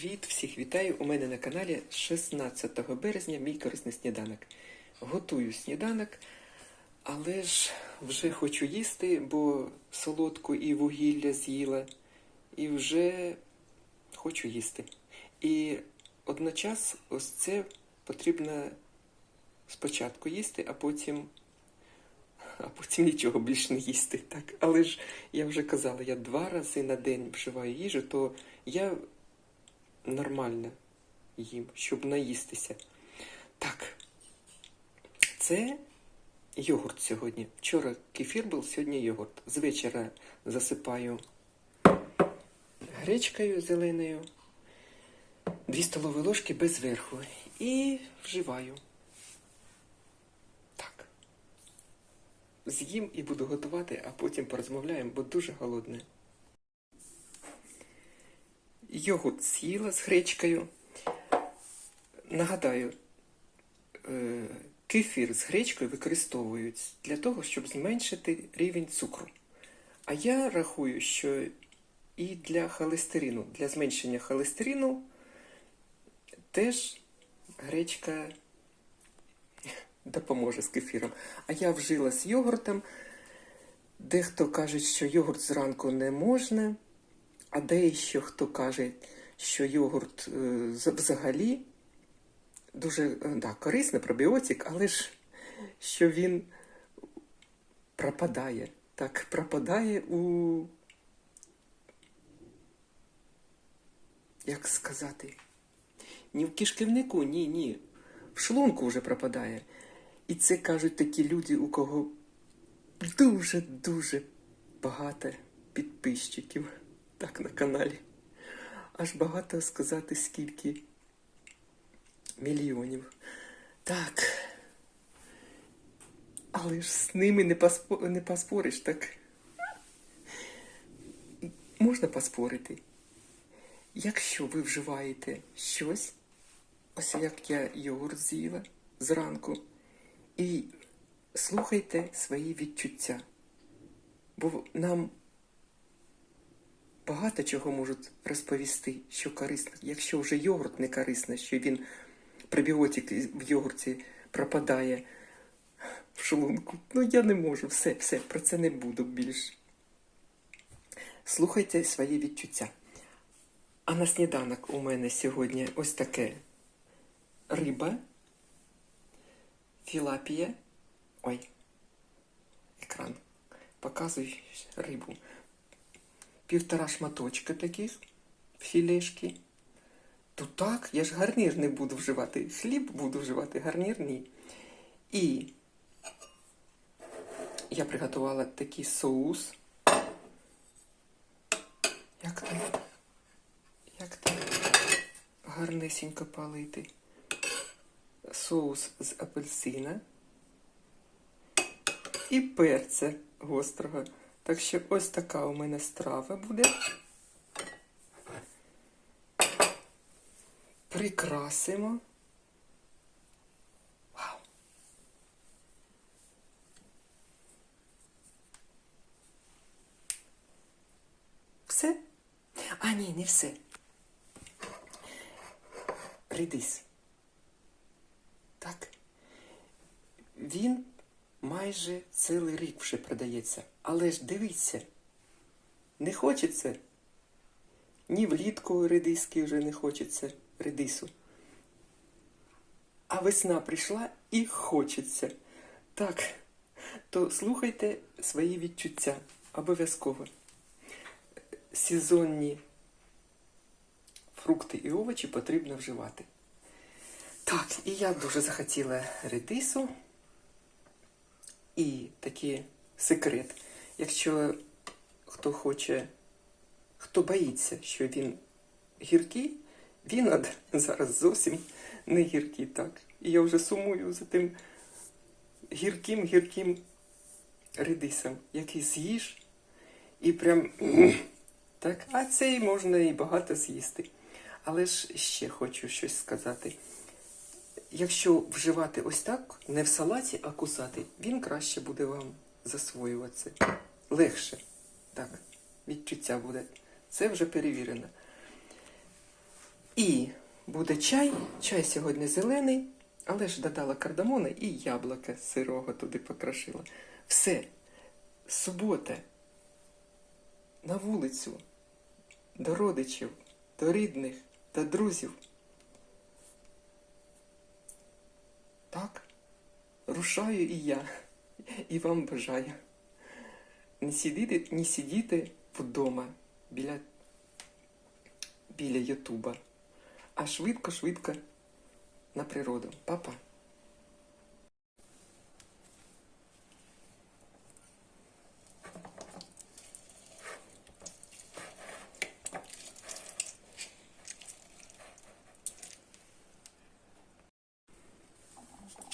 Привіт! Всіх вітаю! У мене на каналі 16 березня мій корисний сніданок. Готую сніданок, але ж вже хочу їсти, бо солодку і вугілля з'їла, і вже хочу їсти. І одночас ось це потрібно спочатку їсти, а потім. А потім нічого більше не їсти. Так, але ж я вже казала, я два рази на день вживаю їжу, то я нормально їм, щоб наїстися. Так, це йогурт сьогодні. Вчора кефір був, сьогодні йогурт. З вечора засипаю гречкою зеленою, 2 столові ложки без верху. І вживаю. Так. З'їм і буду готувати, а потім порозмовляємо, бо дуже голодне. Йогурт з'їла з гречкою. Нагадаю, е, кефір з гречкою використовують для того, щоб зменшити рівень цукру. А я рахую, що і для холестерину, для зменшення холестерину теж гречка допоможе з кефіром. А я вжила з йогуртом. Дехто каже, що йогурт зранку не можна. А дещо хто каже, що йогурт е, взагалі дуже е, да, корисний пробіотик, але ж що він пропадає. Так, пропадає у. Як сказати? Ні в кишківнику, ні, ні. В шлунку вже пропадає. І це кажуть такі люди, у кого дуже-дуже багато підписчиків так на каналі. Аж багато сказати скільки мільйонів. Так. Але ж з ними не, поспо... не поспориш, так. Можна поспорити. Якщо ви вживаєте щось, ось як я йогурт з'їла зранку, і слухайте свої відчуття. Бо нам багато чого можуть розповісти, що корисно. Якщо вже йогурт не корисний, що він пробіотик в йогурті пропадає в шлунку. Ну я не можу, все, все, про це не буду більш. Слухайте свої відчуття. А на сніданок у мене сьогодні ось таке риба, філапія. Ой, екран. Показуй рибу півтора шматочка таких філешки. То так, я ж гарнір не буду вживати. Хліб буду вживати, гарнір ні. І я приготувала такий соус. Як там? Як там гарнесенько палити? Соус з апельсина і перця гострого. Так що ось така у мене страва буде. Прикрасимо. Вау! Все? А, ні, не все. Редис. Так. Він майже цілий рік вже продається. Але ж дивіться, не хочеться. Ні влітку редиски вже не хочеться редису. А весна прийшла і хочеться. Так, то слухайте свої відчуття обов'язково. Сезонні фрукти і овочі потрібно вживати. Так, і я дуже захотіла редису. І такий секрет. Якщо хто хоче, хто боїться, що він гіркий, він зараз зовсім не гіркий, так. І я вже сумую за тим гірким-гірким редисом, який з'їш, і прям так, а цей можна і багато з'їсти. Але ж ще хочу щось сказати. Якщо вживати ось так, не в салаті, а кусати, він краще буде вам засвоюватися. Легше. Так, відчуття буде. Це вже перевірено. І буде чай. Чай сьогодні зелений, але ж додала кардамона і яблука сирого туди покрошила. Все. Субота. На вулицю. До родичів, до рідних, до друзів. Так, рушаю і я, і вам бажаю. Не сидіти, не сидіти вдома біля, біля Ютуба, а швидко-швидко на природу. Папа.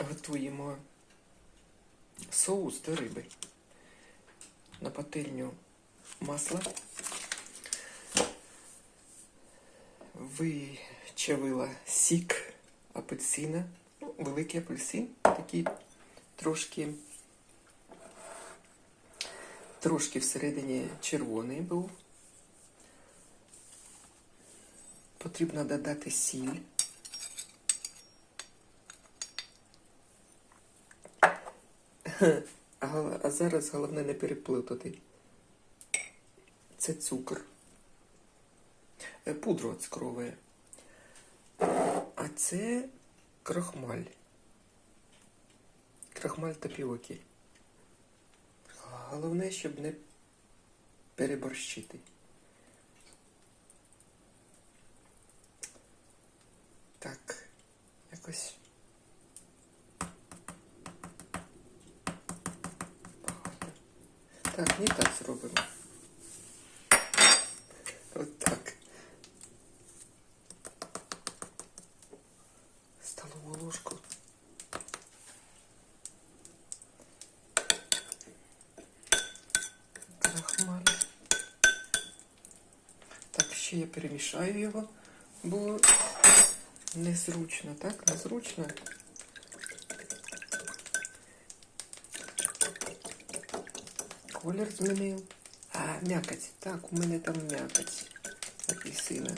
Готуємо соус до риби. На пательню масло. Вичавила сік апельсина. Ну, великий апельсин, такий трошки, трошки всередині червоний був. Потрібно додати сіль. А, зараз головне не переплутати. Це цукор. Е, Пудро цукрове. А це крохмаль. Крохмаль тапіоки. Головне, щоб не переборщити. Так, якось. Так, не так зробимо. От так. Столову ложку. Крахмаль. Так, ще я перемішаю його, бо незручно, так? Незручно. Колір змінив. А, м'якоть. Так, у мене там м'якоть. Апельсина.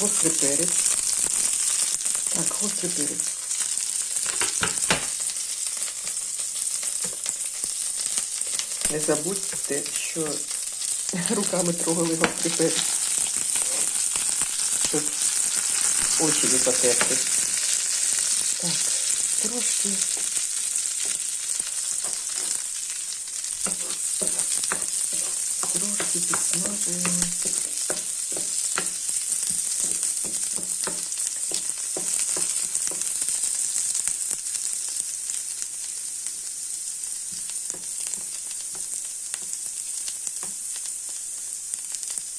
Гострий перець. Так, гострий перець. Не забудьте, що руками трогали гострий перець. Щоб очі не потерти. Так, трошки. Трошки підсмажуємо.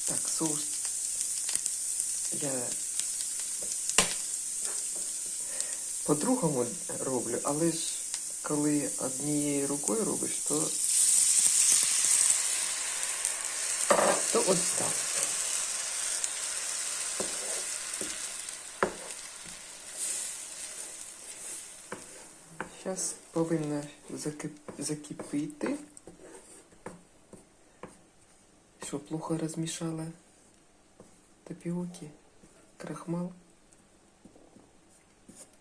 Так, соус я по-другому роблю, але ж коли однією рукою робиш, то, то ось так. Зараз повинна закип... закипіти. Що, плохо розмішала тапіоки, крахмал?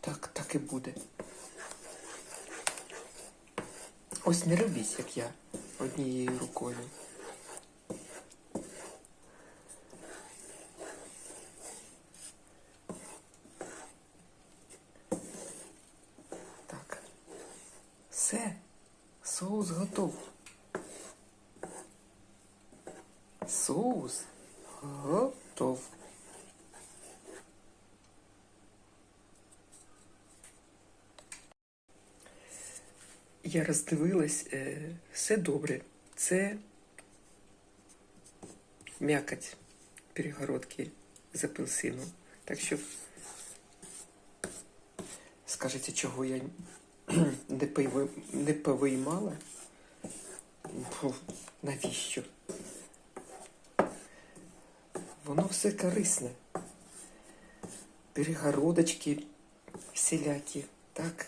Так, так і буде. Ось не робіть, як я, однією рукою. Так. Все. Соус готов. Соус готов. Я роздивилась, е, все добре. Це м'якоть перегородки з апельсину. Так що скажете, чого я не, повиймала? Навіщо? Воно все корисне. Перегородочки всілякі, так?